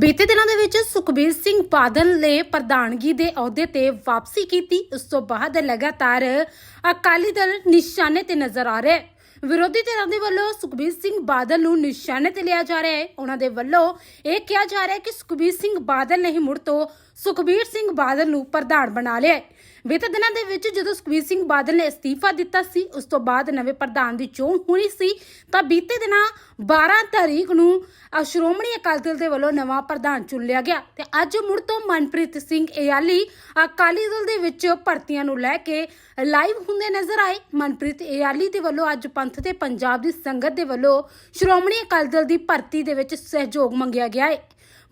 ਬੀਤੇ ਦਿਨਾਂ ਦੇ ਵਿੱਚ ਸੁਖਬੀਰ ਸਿੰਘ ਬਾਦਲ ਨੇ ਪ੍ਰਧਾਨਗੀ ਦੇ ਅਹੁਦੇ ਤੇ ਵਾਪਸੀ ਕੀਤੀ। ਉਸ ਤੋਂ ਬਾਅਦ ਲਗਾਤਾਰ ਅਕਾਲੀ ਦਲ ਨਿਸ਼ਾਨੇ ਤੇ ਨਜ਼ਰ ਆ ਰਿਹਾ ਹੈ। ਵਿਰੋਧੀ ਧਿਰਾਂ ਦੇ ਵੱਲੋਂ ਸੁਖਬੀਰ ਸਿੰਘ ਬਾਦਲ ਨੂੰ ਨਿਸ਼ਾਨੇ ਤੇ ਲਿਆ ਜਾ ਰਿਹਾ ਹੈ। ਉਹਨਾਂ ਦੇ ਵੱਲੋਂ ਇਹ ਕਿਹਾ ਜਾ ਰਿਹਾ ਹੈ ਕਿ ਸੁਖਬੀਰ ਸਿੰਘ ਬਾਦਲ ਨੇ ਹੀ ਮੁੜ ਤੋਂ ਸੁਖਬੀਰ ਸਿੰਘ ਬਾਦਲ ਨੂੰ ਪ੍ਰਧਾਨ ਬਣਾ ਲਿਆ ਹੈ। ਬੀਤੇ ਦਿਨਾਂ ਦੇ ਵਿੱਚ ਜਦੋਂ ਸੁਖਬੀਰ ਸਿੰਘ ਬਾਦਲ ਨੇ ਅਸਤੀਫਾ ਦਿੱਤਾ ਸੀ, ਉਸ ਤੋਂ ਬਾਅਦ ਨਵੇਂ ਪ੍ਰਧਾਨ ਦੀ ਚੋਣ ਹੋਣੀ ਸੀ, ਤਾਂ ਬੀਤੇ ਦਿਨਾਂ 12 ਤਾਰੀਖ ਨੂੰ ਸ਼੍ਰੋਮਣੀ ਅਕਾਲੀ ਦਲ ਦੇ ਵੱਲੋਂ ਨਵਾਂ ਪ੍ਰਧਾਨ ਚੁਣ ਲਿਆ ਗਿਆ ਤੇ ਅੱਜ ਮੁੜ ਤੋਂ ਮਨਪ੍ਰੀਤ ਸਿੰਘ ਇਆਲੀ ਅਕਾਲੀ ਦਲ ਦੇ ਵਿੱਚ ਭਰਤੀਆਂ ਨੂੰ ਲੈ ਕੇ ਲਾਈਵ ਹੁੰਦੇ ਨਜ਼ਰ ਆਏ। ਮਨਪ੍ਰੀਤ ਇਆਲੀ ਦੇ ਵੱਲੋਂ ਅੱਜ ਪੰਥ ਤੇ ਪੰਜਾਬ ਦੀ ਸੰਗਤ ਦੇ ਵੱਲੋਂ ਸ਼੍ਰੋਮਣੀ ਅਕਾਲੀ ਦਲ ਦੀ ਭਰਤੀ ਦੇ ਵਿੱਚ ਸਹਿਯੋਗ ਮੰਗਿਆ ਗਿਆ ਹੈ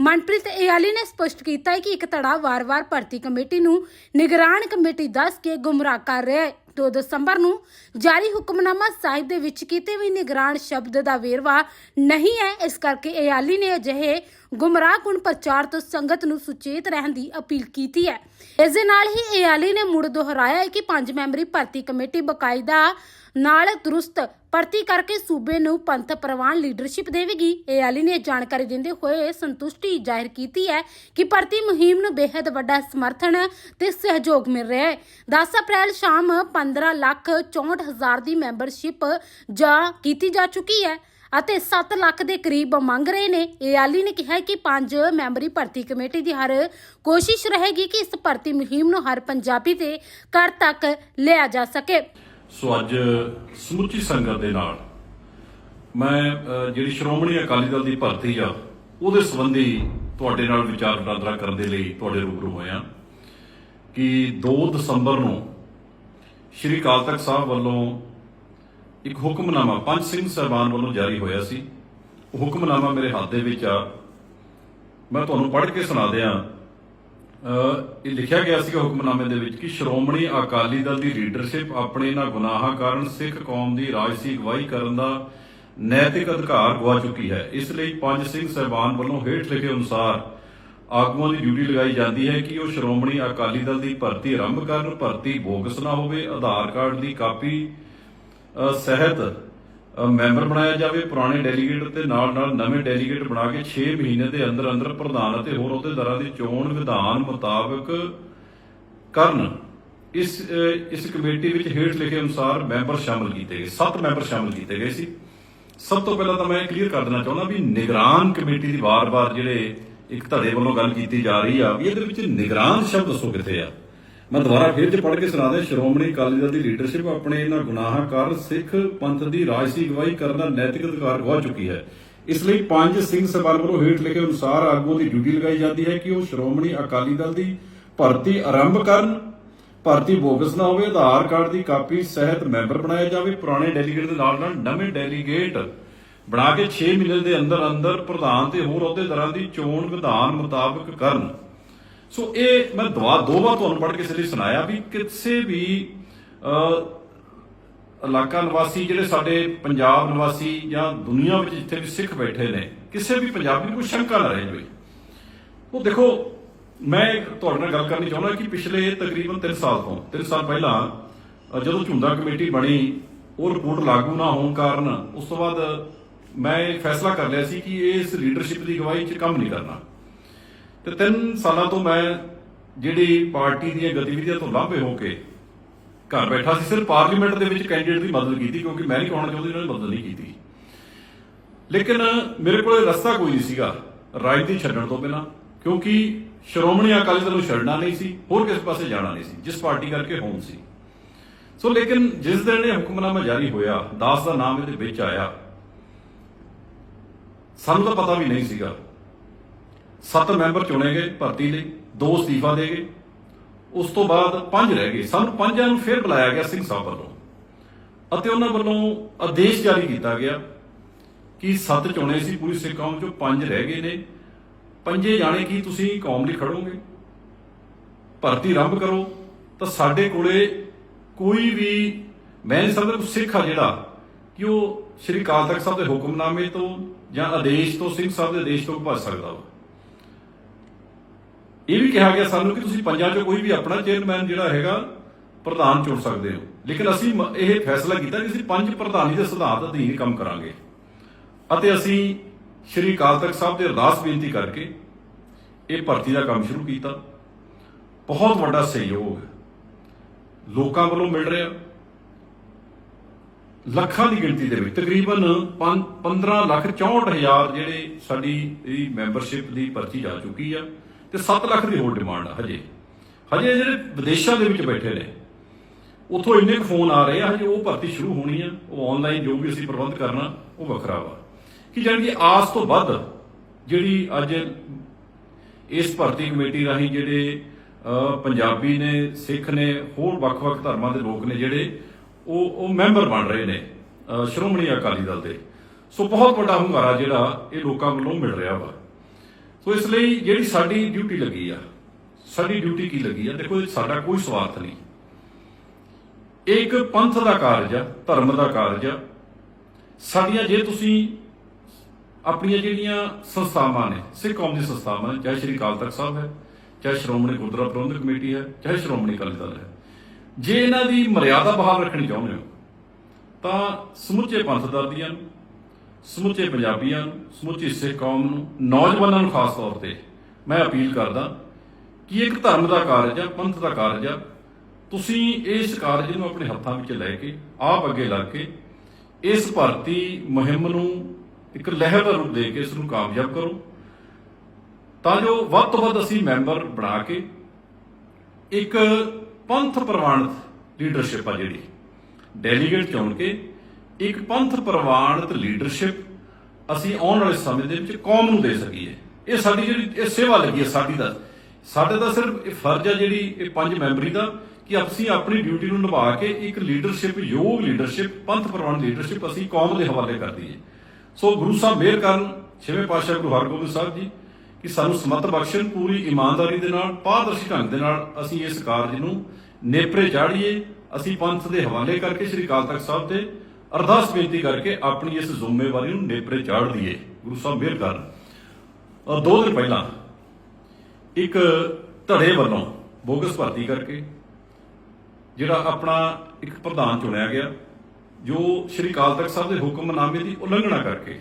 ਮਨਪ੍ਰੀਤ ਇਆਲੀ ਨੇ ਸਪਸ਼ਟ ਕੀਤਾ ਹੈ ਕਿ ਇੱਕ ਧੜਾ ਵਾਰ-ਵਾਰ ਭਰਤੀ ਕਮੇਟੀ ਨੂੰ ਨਿਗਰਾਨ ਕਮੇਟੀ ਦੱਸ ਕੇ ਗੁੰਮਰਾਹ ਕਰ ਰਿਹਾ ਹੈ। 2 ਦਸੰਬਰ ਨੂੰ ਜਾਰੀ ਹੁਕਮਨਾਮਾ ਸਾਹਿਬ ਦੇ ਵਿੱਚ ਕਿਤੇ ਵੀ ਨਿਗਰਾਨ ਸ਼ਬਦ ਦਾ ਵੇਰਵਾ ਨਹੀਂ ਹੈ। ਇਸ ਕਰਕੇ ਇਆਲੀ ਨੇ ਅਜਿਹੇ ਗੁੰਮਰਾਹਕੁਨ ਪ੍ਰਚਾਰ ਤੋਂ ਸੰਗਤ ਨੂੰ ਸੁਚੇਤ ਰਹਿਣ ਦੀ ਅਪੀਲ ਕੀਤੀ ਹੈ। ਇਸ ਦੇ ਨਾਲ ਹੀ ਇਆਲੀ ਨੇ ਮੁੜ ਦੁਹਰਾਇਆ ਹੈ ਕਿ ਪੰਜ ਮੈਂਬਰੀ ਭਰਤੀ ਕਮੇਟੀ ਬਕਾਇਦਾ ਨਾਲ ਦਰੁਸਤ ਭਰਤੀ ਕਰਕੇ ਸੂਬੇ ਨੂੰ ਪੰਥ ਪ੍ਰਵਾਨ ਲੀਡਰਸ਼ਿਪ ਦੇਵੇਗੀ। ਇਆਲੀ ਨੇ ਜਾਣਕਾਰੀ ਦਿੰਦੇ ਹੋਏ ਸੰਤੁਸ਼ਟੀ ਜ਼ਾਹਿਰ ਕੀਤੀ ਹੈ ਕਿ ਭਰਤੀ ਮੁਹਿੰਮ ਨੂੰ ਬੇहद ਵੱਡਾ ਸਮਰਥਨ ਤੇ ਸਹਿਯੋਗ ਮਿਲ ਰਿਹਾ ਹੈ। 10 ਅਪ੍ਰੈਲ ਸ਼ਾਮ 15 ਲੱਖ 64 ਹਜ਼ਾਰ ਦੀ ਮੈਂਬਰਸ਼ਿਪ ਜਾ ਕੀਤੀ ਜਾ ਚੁੱਕੀ ਹੈ ਅਤੇ 7 ਲੱਖ ਦੇ ਕਰੀਬ ਮੰਗ ਰਹੇ ਨੇ। ਇਆਲੀ ਨੇ ਕਿਹਾ ਕਿ ਪੰਜ ਮੈਂਬਰੀ ਭਰਤੀ ਕਮੇਟੀ ਦੀ ਹਰ ਕੋਸ਼ਿਸ਼ ਰਹੇਗੀ ਕਿ ਇਸ ਭਰਤੀ ਮੁਹਿੰਮ ਨੂੰ ਹਰ ਪੰਜਾਬੀ ਦੇ ਘਰ ਤੱਕ ਲਿਆ ਜਾ ਸਕੇ। ਸੋ ਅੱਜ ਸਮੁੱਚੀ ਸੰਗਤ ਦੇ ਨਾਲ ਮੈਂ ਜਿਹੜੀ ਸ਼੍ਰੋਮਣੀ ਅਕਾਲੀ ਦਲ ਦੀ ਭਰਤੀ ਆ, ਉਹਦੇ ਸੰਬੰਧੀ ਤੁਹਾਡੇ ਨਾਲ ਵਿਚਾਰ ਵਟਾਂਦਰਾ ਕਰਨ ਦੇ ਲਈ ਤੁਹਾਡੇ ਰੂਬਰੂ ਹੋਇਆ ਕਿ 2 ਦਸੰਬਰ ਨੂੰ ਸ਼੍ਰੀ ਅਕਾਲ ਤਖਤ ਸਾਹਿਬ ਵੱਲੋਂ ਇੱਕ ਹੁਕਮਨਾਮਾ, ਪੰਜ ਸਿੰਘ ਸਾਹਿਬਾਨ ਵੱਲੋਂ ਜਾਰੀ ਹੋਇਆ ਸੀ। ਉਹ ਹੁਕਮਨਾਮਾ ਮੇਰੇ ਹੱਥ ਦੇ ਵਿੱਚ ਆ। ਮੈਂ ਤੁਹਾਨੂੰ ਪੜ੍ਹ ਕੇ ਸੁਣਾ ਦਿਆਂ। ਇਹ ਲਿਖਿਆ ਗਿਆ ਸੀਗਾ ਹੁਕਮਨਾਮੇ ਦੇ ਵਿੱਚ ਕਿ ਸ਼੍ਰੋਮਣੀ ਅਕਾਲੀ ਦਲ ਦੀ ਲੀਡਰਸ਼ਿਪ ਆਪਣੇ ਇਹਨਾਂ ਗੁਨਾਹਾਂ ਕਾਰਨ ਸਿੱਖ ਕੌਮ ਦੀ ਰਾਜਸੀ ਅਗਵਾਈ ਕਰਨ ਦਾ ਨੈਤਿਕ ਅਧਿਕਾਰ ਗਵਾ ਚੁੱਕੀ ਹੈ। ਇਸ ਲਈ ਪੰਜ ਸਿੰਘ ਸਹਿਬਾਨ ਵੱਲੋਂ ਹੇਠ ਲਿਖੇ ਅਨੁਸਾਰ ਆਗੂਆਂ ਦੀ ਡਿਊਟੀ ਲਗਾਈ ਜਾਂਦੀ ਹੈ ਕਿ ਉਹ ਸ਼੍ਰੋਮਣੀ ਅਕਾਲੀ ਦਲ ਦੀ ਭਰਤੀ ਆਰੰਭ ਕਰਨ, ਭਰਤੀ ਬੋਗਸ ਨਾ ਹੋਵੇ, ਆਧਾਰ ਕਾਰਡ ਦੀ ਕਾਪੀ ਸਹਿਤ ਮੈਂਬਰ ਬਣਾਇਆ ਜਾਵੇ, ਪੁਰਾਣੇ ਡੈਲੀਗੇਟ ਤੇ ਨਾਲ ਨਾਲ ਨਵੇਂ ਡੈਲੀਗੇਟ ਬਣਾ ਕੇ 6 ਮਹੀਨੇ ਦੇ ਅੰਦਰ ਅੰਦਰ ਪ੍ਰਧਾਨ ਅਤੇ ਹੋਰ ਅਹੁਦੇਦਾਰਾਂ ਦੀ ਚੋਣ ਵਿਧਾਨ ਮੁਤਾਬਕ ਕਰਨ। ਇਸ ਇਸ ਕਮੇਟੀ ਵਿੱਚ ਹੇਠ ਲਿਖੇ ਅਨੁਸਾਰ ਮੈਂਬਰ ਸ਼ਾਮਲ ਕੀਤੇ ਗਏ। 7 ਮੈਂਬਰ ਸ਼ਾਮਲ ਕੀਤੇ ਗਏ ਸੀ। ਸਭ ਤੋਂ ਪਹਿਲਾਂ ਤਾਂ ਮੈਂ ਕਲੀਅਰ ਕਰ ਦੇਣਾ ਚਾਹੁੰਦਾ ਵੀ ਨਿਗਰਾਨ ਕਮੇਟੀ ਦੀ ਵਾਰ-ਵਾਰ ਜਿਹੜੇ ਇੱਕ ਧੜੇ ਵੱਲੋਂ ਗੱਲ ਕੀਤੀ ਜਾ ਰਹੀ ਆ ਵੀ ਇਹਦੇ ਵਿੱਚ ਨਿਗਰਾਨ ਸ਼ਬਦ ਦੱਸੋ ਕਿੱਥੇ ਆ। ਮੈਂ ਦੁਬਾਰਾ ਫਿਰ ਤੇ ਪੜ੍ਹ ਕੇ ਸੁਣਾ ਸ਼੍ਰੋਮਣੀ ਅਕਾਲੀ ਦਲ ਦੀ ਲੀਡਰਸ਼ਿਪ ਆਪਣੇ ਇਹਨਾਂ ਗੁਨਾਹਾਂ ਕਾਰਨ ਸਿੱਖ ਪੰਥ ਦੀ ਰਾਜਸੀ ਅਗਵਾਈ ਕਰਨ ਦਾ ਨੈਤਿਕ ਅਧਿਕਾਰ ਗਵਾ ਚੁੱਕੀ ਹੈ। ਇਸ ਲਈ ਪੰਜ ਸਿੰਘ ਸਭਾ ਵੱਲੋਂ ਹੇਠ ਲਿਖੇ ਅਨੁਸਾਰ ਆਗੂ ਦੀ ਡਿਊਟੀ ਲਗਾਈ ਜਾਂਦੀ ਹੈ ਕਿ ਉਹ ਸ਼੍ਰੋਮਣੀ ਅਕਾਲੀ ਦਲ ਦੀ ਭਰਤੀ ਆਰੰਭ ਕਰਨ, ਭਰਤੀ ਬੋਗਸ ਨਾ ਹੋਵੇ, ਆਧਾਰ ਕਾਰਡ ਦੀ ਕਾਪੀ ਸਹਿਤ ਮੈਂਬਰ ਬਣਾਇਆ ਜਾਵੇ, ਪੁਰਾਣੇ ਡੈਲੀਗੇਟ ਦੇ ਨਾਲ ਨਾਲ ਨਵੇਂ ਡੈਲੀਗੇਟ ਬਣਾ ਕੇ 6 ਮਹੀਨੇ ਦੇ ਅੰਦਰ ਅੰਦਰ ਪ੍ਰਧਾਨ ਤੇ ਹੋਰ ਅਹੁਦੇਦਾਰਾਂ ਦੀ ਚੋਣ ਵਿਧਾਨ ਮੁਤਾਬਕ ਕਰਨ। ਸੋ ਇਹ ਮੈਂ ਦਵਾ ਦੋ ਵਾਰ ਤੁਹਾਨੂੰ ਪੜ੍ਹ ਕੇ ਇਸ ਸੁਣਾਇਆ ਵੀ ਕਿਸੇ ਵੀ ਇਲਾਕਾ ਨਿਵਾਸੀ ਜਿਹੜੇ ਸਾਡੇ ਪੰਜਾਬ ਨਿਵਾਸੀ ਜਾਂ ਦੁਨੀਆ ਵਿੱਚ ਜਿੱਥੇ ਵੀ ਸਿੱਖ ਬੈਠੇ ਨੇ, ਕਿਸੇ ਵੀ ਪੰਜਾਬੀ ਨੂੰ ਕੋਈ ਸ਼ੰਕਾ ਨਾ ਰਹੇ ਹੋਈ ਉਹ ਦੇਖੋ, ਮੈਂ ਤੁਹਾਡੇ ਨਾਲ ਗੱਲ ਕਰਨੀ ਚਾਹੁੰਦਾ ਕਿ ਪਿਛਲੇ ਤਕਰੀਬਨ 3 ਸਾਲ ਤੋਂ 3 ਸਾਲ ਪਹਿਲਾਂ ਜਦੋਂ ਝੁੰਦਾ ਕਮੇਟੀ ਬਣੀ, ਉਹ ਰਿਪੋਰਟ ਲਾਗੂ ਨਾ ਹੋਣ ਕਾਰਨ ਉਸ ਤੋਂ ਬਾਅਦ ਮੈਂ ਇਹ ਫੈਸਲਾ ਕਰ ਲਿਆ ਸੀ ਕਿ ਇਸ ਲੀਡਰਸ਼ਿਪ ਦੀ ਅਗਵਾਈ 'ਚ ਕੰਮ ਨਹੀਂ ਕਰਨਾ। ਤੇ 3 ਸਾਲਾਂ ਤੋਂ ਮੈਂ ਜਿਹੜੀ ਪਾਰਟੀ ਦੀਆਂ ਗਤੀਵਿਧੀਆਂ ਤੋਂ ਲਾਂਭੇ ਹੋ ਕੇ ਘਰ ਬੈਠਾ ਸੀ, ਸਿਰਫ ਪਾਰਲੀਮੈਂਟ ਦੇ ਵਿੱਚ ਕੈਂਡੀਡੇਟ ਦੀ ਮਦਦ ਕੀਤੀ ਕਿਉਂਕਿ ਮੈਂ ਨਹੀਂ ਕਹਾਉਣਾ ਚਾਹੁੰਦੀ ਉਹਨਾਂ ਨੇ ਮਦਦ ਨਹੀਂ ਕੀਤੀ। ਲੇਕਿਨ ਮੇਰੇ ਕੋਲ ਰਸਤਾ ਕੋਈ ਨਹੀਂ ਸੀਗਾ ਰਾਜਨੀਤੀ ਛੱਡਣ ਤੋਂ ਬਿਨਾਂ ਕਿਉਂਕਿ ਸ਼੍ਰੋਮਣੀ ਅਕਾਲੀ ਦਲ ਨੂੰ ਛੱਡਣਾ ਨਹੀਂ ਸੀ, ਹੋਰ ਕਿਸੇ ਪਾਸੇ ਜਾਣਾ ਨਹੀਂ ਸੀ, ਜਿਸ ਪਾਰਟੀ ਕਰਕੇ ਹੋਣ ਸੀ। ਸੋ ਲੇਕਿਨ ਜਿਸ ਦਿਨ ਇਹ ਹੁਕਮਨਾਮਾ ਜਾਰੀ ਹੋਇਆ, ਦਾਸ ਦਾ ਨਾਮ ਇਹਦੇ ਵਿੱਚ ਆਇਆ ਸਾਨੂੰ ਤਾਂ ਪਤਾ ਵੀ ਨਹੀਂ ਸੀਗਾ। ਸੱਤ ਮੈਂਬਰ ਚੁਣੇ ਗਏ ਭਰਤੀ ਲਈ, ਦੋ ਅਸਤੀਫਾ ਦੇ ਗਏ। ਉਸ ਤੋਂ ਬਾਅਦ ਪੰਜ ਰਹਿ ਗਏ। ਸਾਨੂੰ ਪੰਜਾਂ ਨੂੰ ਫਿਰ ਬੁਲਾਇਆ ਗਿਆ ਸਿੰਘ ਸਾਹਿਬ ਵੱਲੋਂ। ਅਤੇ ਉਹਨਾਂ ਵੱਲੋਂ ਆਦੇਸ਼ ਜਾਰੀ ਕੀਤਾ ਗਿਆ ਕਿ ਸੱਤ ਚੁਣੇ ਸੀ ਪੂਰੀ ਸਿੱਖ ਕੌਮ ਚੋਂ ਪੰਜ ਰਹਿ ਗਏ ਨੇ। ਪੰਜੇ ਜਾਣੇ ਕੀ ਤੁਸੀਂ ਕੌਮ ਲਈ ਖੜੋਗੇ? ਭਰਤੀ ਆਰੰਭ ਕਰੋ। ਤਾਂ ਸਾਡੇ ਕੋਲੇ ਕੋਈ ਵੀ, ਮੈਂ ਨਹੀਂ ਸਮਝਦਾ ਸਿੱਖ ਆ ਜਿਹੜਾ, ਕਿ ਉਹ ਸ਼੍ਰੀ ਅਕਾਲ ਤਖਤ ਸਾਹਿਬ ਦੇ ਹੁਕਮਨਾਮੇ ਤੋਂ ਜਾਂ ਆਦੇਸ਼ ਤੋਂ, ਸਿੰਘ ਸਾਹਿਬ ਦੇ ਆਦੇਸ਼ ਤੋਂ ਭੱਜ ਸਕਦਾ ਵਾ। ਇਹ ਵੀ ਕਿਹਾ ਗਿਆ ਸਾਨੂੰ ਕਿ ਤੁਸੀਂ ਪੰਜਾਂ ਚੋਂ ਕੋਈ ਵੀ ਆਪਣਾ ਚੇਅਰਮੈਨ ਜਿਹੜਾ ਹੈਗਾ, ਪ੍ਰਧਾਨ ਚੁਣ ਸਕਦੇ ਹੋ। ਲੇਕਿਨ ਅਸੀਂ ਇਹ ਫੈਸਲਾ ਕੀਤਾ ਕਿ ਅਸੀਂ ਪੰਜ ਪ੍ਰਧਾਨੀ ਦੇ ਸਿਧਾਂਤ ਅਧੀਨ ਕੰਮ ਕਰਾਂਗੇ। ਅਤੇ ਅਸੀਂ ਸ਼੍ਰੀ ਅਕਾਲ ਤਖਤ ਸਾਹਿਬ ਦੇ ਅਰਦਾਸ ਬੇਨਤੀ ਕਰਕੇ ਇਹ ਭਰਤੀ ਦਾ ਕੰਮ ਸ਼ੁਰੂ ਕੀਤਾ। ਬਹੁਤ ਵੱਡਾ ਸਹਿਯੋਗ ਲੋਕਾਂ ਵੱਲੋਂ ਮਿਲ ਰਿਹਾ। ਲੱਖਾਂ ਦੀ ਗਿਣਤੀ ਦੇ ਵਿੱਚ, ਤਕਰੀਬਨ 15 ਲੱਖ 64 ਹਜ਼ਾਰ ਜਿਹੜੇ ਸਾਡੀ ਇਹ ਮੈਂਬਰਸ਼ਿਪ ਦੀ ਪਰਚੀ ਜਾ ਚੁੱਕੀ ਆ ਤੇ 7 ਲੱਖ ਦੀ ਹੋਰ ਡਿਮਾਂਡ ਆ ਹਜੇ। ਹਜੇ ਜਿਹੜੇ ਵਿਦੇਸ਼ਾਂ ਦੇ ਵਿੱਚ ਬੈਠੇ ਨੇ, ਉਥੋਂ ਇੰਨੇ ਕੁ ਫੋਨ ਆ ਰਹੇ ਆ, ਹਜੇ ਉਹ ਭਰਤੀ ਸ਼ੁਰੂ ਹੋਣੀ ਆ, ਉਹ ਆਨਲਾਈਨ ਜੋ ਵੀ ਅਸੀਂ ਪ੍ਰਬੰਧ ਕਰਨਾ, ਉਹ ਵੱਖਰਾ ਵਾ। ਕਿ ਜਾਣੀ ਕਿ ਆਸ ਤੋਂ ਵੱਧ ਜਿਹੜੀ ਅੱਜ ਇਸ ਭਰਤੀ ਕਮੇਟੀ ਰਾਹੀਂ ਜਿਹੜੇ ਪੰਜਾਬੀ ਨੇ, ਸਿੱਖ ਨੇ, ਹੋਰ ਵੱਖ-ਵੱਖ ਧਰਮਾਂ ਦੇ ਲੋਕ ਨੇ ਜਿਹੜੇ ਉਹ ਉਹ ਮੈਂਬਰ ਬਣ ਰਹੇ ਨੇ ਸ਼੍ਰੋਮਣੀ ਅਕਾਲੀ ਦਲ ਦੇ। ਸੋ ਬਹੁਤ ਵੱਡਾ ਹੁੰਗਾਰਾ ਜਿਹੜਾ ਇਹ ਲੋਕਾਂ ਵੱਲੋਂ ਮਿਲ ਰਿਹਾ ਵਾ। ਸੋ ਇਸ ਲਈ ਜਿਹੜੀ ਸਾਡੀ ਡਿਊਟੀ ਲੱਗੀ ਆ, ਸਾਡੀ ਡਿਊਟੀ ਕੀ ਲੱਗੀ ਆ, ਦੇਖੋ ਸਾਡਾ ਕੋਈ ਸਵਾਰਥ ਨਹੀਂ। ਇਹ ਇੱਕ ਪੰਥ ਦਾ ਕਾਰਜ ਆ, ਧਰਮ ਦਾ ਕਾਰਜ ਆ। ਸਾਡੀਆਂ ਜੇ ਤੁਸੀਂ ਆਪਣੀਆਂ ਜਿਹੜੀਆਂ ਸੰਸਥਾਵਾਂ ਨੇ, ਸਿੱਖ ਕੌਮ ਦੀ ਸੰਸਥਾਵਾਂ ਨੇ, ਚਾਹੇ ਸ਼੍ਰੀ ਅਕਾਲ ਤਖਤ ਸਾਹਿਬ ਹੈ, ਚਾਹੇ ਸ਼੍ਰੋਮਣੀ ਗੁਰਦੁਆਰਾ ਪ੍ਰਬੰਧਕ ਕਮੇਟੀ ਹੈ, ਚਾਹੇ ਸ਼੍ਰੋਮਣੀ ਅਕਾਲੀ ਦਲ ਹੈ ਜੇ ਇਹਨਾਂ ਦੀ ਮਰਿਆਦਾ ਬਹਾਲ ਰੱਖਣੀ ਚਾਹੁੰਦੇ ਹੋ, ਤਾਂ ਸਮੁੱਚੇ ਪੰਥ ਦਰਦੀਆਂ ਨੂੰ, ਸਮੁੱਚੇ ਪੰਜਾਬੀਆਂ ਨੂੰ, ਸਮੁੱਚੀ ਸਿੱਖ ਕੌਮ ਨੂੰ, ਨੌਜਵਾਨਾਂ ਨੂੰ ਖਾਸ ਤੌਰ ਤੇ ਮੈਂ ਅਪੀਲ ਕਰਦਾ ਕਿ ਇੱਕ ਧਰਮ ਦਾ ਕਾਰਜ ਆ, ਪੰਥ ਦਾ ਕਾਰਜ ਆ, ਤੁਸੀਂ ਇਸ ਕਾਰਜ ਨੂੰ ਆਪਣੇ ਹੱਥਾਂ ਵਿੱਚ ਲੈ ਕੇ, ਆਪ ਅੱਗੇ ਲੱਗ ਕੇ ਇਸ ਭਰਤੀ ਮੁਹਿੰਮ ਨੂੰ ਇੱਕ ਲਹਿਰ ਦਾ ਰੂਪ ਦੇ ਕੇ ਇਸ ਨੂੰ ਕਾਮਯਾਬ ਕਰੋ। ਤਾਂ ਜੋ ਵੱਧ ਤੋਂ ਵੱਧ ਅਸੀਂ ਮੈਂਬਰ ਬਣਾ ਕੇ ਇੱਕ ਪੰਥ ਪ੍ਰਵਾਨਿਤ ਲੀਡਰਸ਼ਿਪ ਆ ਜਿਹੜੀ। ਡੈਲੀਗੇਟ ਚੁਣ ਕੇ ਇੱਕ ਪੰਥ ਪ੍ਰਵਾਨਿਤ ਲੀਡਰਸ਼ਿਪ ਅਸੀਂ ਆਉਣ ਵਾਲੇ ਸਮੇਂ ਦੇ ਵਿੱਚ ਕੌਮ ਨੂੰ ਦੇ ਸਕੀਏ। ਇਹ ਸਾਡੀ ਜਿਹੜੀ, ਇਹ ਸੇਵਾ ਲੱਗੀ ਹੈ ਸਾਡੀ ਦਾ। ਸਾਡੇ ਦਾ ਸਿਰਫ ਇਹ ਫਰਜ਼ ਹੈ ਜਿਹੜੀ ਇਹ ਪੰਜ ਮੈਂਬਰੀ ਦਾ ਕਿ ਅਸੀਂ ਆਪਣੀ ਡਿਊਟੀ ਨੂੰ ਨਿਭਾ ਕੇ ਇੱਕ ਲੀਡਰਸ਼ਿਪ ਯੋਗ ਲੀਡਰਸ਼ਿਪ ਪੰਥ ਪ੍ਰਵਾਨਿਤ ਲੀਡਰਸ਼ਿਪ ਅਸੀਂ ਕੌਮ ਦੇ ਹਵਾਲੇ ਕਰ ਦਈਏ। ਸੋ ਗੁਰੂ ਸਾਹਿਬ ਮਿਹਰ ਕਰਨ। ਛੇਵੇਂ ਪਾਤਸ਼ਾਹ ਗੁਰੂ ਹਰਗੋਬਿੰਦ ਸਾਹਿਬ ਜੀ ਕਿ ਸਾਨੂੰ ਸਮਤ ਬਖਸ਼ਣ, ਪੂਰੀ ਇਮਾਨਦਾਰੀ ਦੇ ਨਾਲ, ਪਾਰਦਰਸ਼ੀ ਢੰਗ ਦੇ ਨਾਲ ਅਸੀਂ ਇਸ ਕਾਰਜ ਨੂੰ ਨੇਪਰੇ ਚਾੜੀਏ। ਅਸੀਂ ਪੰਥ ਦੇ ਹਵਾਲੇ ਕਰਕੇ ਸ੍ਰੀ ਅਕਾਲ ਤਖਤ ਸਾਹਿਬ ਤੇ ਅਰਦਾਸ ਬੇਨਤੀ ਕਰਕੇ ਆਪਣੀ ਇਸ ਜ਼ਿੰਮੇਵਾਰੀ ਨੂੰ ਨੇਪਰੇ ਚਾੜ ਦਈਏ। ਗੁਰੂ ਸਾਹਿਬ ਮਿਹਰ ਕਰਨ ਔਰ ਦੋ ਦਿਨ ਪਹਿਲਾਂ ਇੱਕ ਧੜੇ ਵੱਲੋਂ ਬੋਗਸ ਭਰਤੀ ਕਰਕੇ ਜਿਹੜਾ ਆਪਣਾ ਇੱਕ ਪ੍ਰਧਾਨ ਚੁਣਿਆ ਗਿਆ, ਜੋ ਸ੍ਰੀ ਅਕਾਲ ਤਖਤ ਸਾਹਿਬ ਦੇ ਹੁਕਮਨਾਮੇ ਦੀ ਉਲੰਘਣਾ ਕਰਕੇ।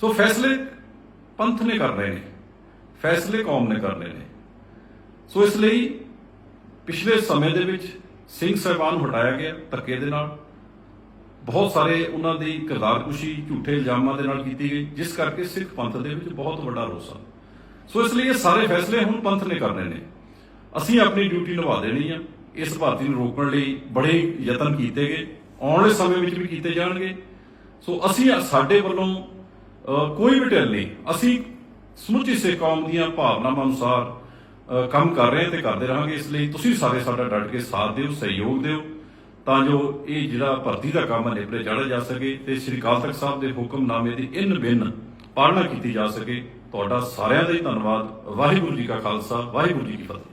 ਸੋ ਫੈਸਲੇ ਪੰਥ ਨੇ ਕਰਨੇ ਨੇ, ਫੈਸਲੇ ਕੌਮ ਨੇ ਕਰਨੇ ਨੇ। ਸੋ ਇਸ ਲਈ ਪਿਛਲੇ ਸਮੇਂ ਦੇ ਵਿੱਚ ਸਿੰਘ ਸਾਹਿਬਾਨ ਨੂੰ ਹਟਾਇਆ ਗਿਆ ਧੱਕੇ ਦੇ ਨਾਲ। ਬਹੁਤ ਸਾਰੇ ਉਹਨਾਂ ਦੀ ਕਿਰਦਾਰਕੁਸ਼ੀ, ਝੂਠੇ ਇਲਜ਼ਾਮਾਂ ਦੇ ਨਾਲ ਕੀਤੀ ਗਈ, ਜਿਸ ਕਰਕੇ ਸਿੱਖ ਪੰਥ ਦੇ ਵਿੱਚ ਬਹੁਤ ਵੱਡਾ ਰੋਸ ਆ। ਸੋ ਇਸ ਲਈ ਇਹ ਸਾਰੇ ਫੈਸਲੇ ਹੁਣ ਪੰਥ ਨੇ ਕਰਨੇ ਨੇ। ਅਸੀਂ ਆਪਣੀ ਡਿਊਟੀ ਨਿਭਾ ਦੇਣੀ ਆ। ਇਸ ਭਾਰਤੀ ਨੂੰ ਰੋਕਣ ਲਈ ਬੜੇ ਯਤਨ ਕੀਤੇ ਗਏ। ਆਉਣ ਵਾਲੇ ਸਮੇਂ ਵਿੱਚ ਵੀ ਕੀਤੇ ਜਾਣਗੇ। ਸੋ ਅਸੀਂ ਸਾਡੇ ਵੱਲੋਂ ਕੋਈ ਵੀ ਢਿੱਲ ਨਹੀਂ। ਅਸੀਂ ਸਮੁੱਚੀ ਸਿੱਖ ਕੌਮ ਦੀਆਂ ਭਾਵਨਾਵਾਂ ਅਨੁਸਾਰ ਕੰਮ ਕਰ ਰਹੇ ਹਾਂ ਤੇ ਕਰਦੇ ਰਹਾਂਗੇ। ਇਸ ਲਈ ਤੁਸੀਂ ਸਾਰੇ ਸਾਡਾ ਡਟ ਕੇ ਸਾਥ ਦਿਓ, ਸਹਿਯੋਗ ਦਿਓ, ਤਾਂ ਜੋ ਇਹ ਜਿਹੜਾ ਭਰਤੀ ਦਾ ਕੰਮ ਹੈ, ਨਿਪਰੇ ਚਾੜਿਆ ਜਾ ਸਕੇ ਤੇ ਸ੍ਰੀ ਅਕਾਲ ਤਖਤ ਸਾਹਿਬ ਦੇ ਹੁਕਮਨਾਮੇ ਦੀ ਇਨ ਬਿਨ ਪਾਲਣਾ ਕੀਤੀ ਜਾ ਸਕੇ। ਤੁਹਾਡਾ ਸਾਰਿਆਂ ਦਾ ਹੀ ਧੰਨਵਾਦ। ਵਾਹਿਗੁਰੂ ਜੀ ਕਾ ਖਾਲਸਾ, ਵਾਹਿਗੁਰੂ ਜੀ ਕੀ ਫਤਿਹ।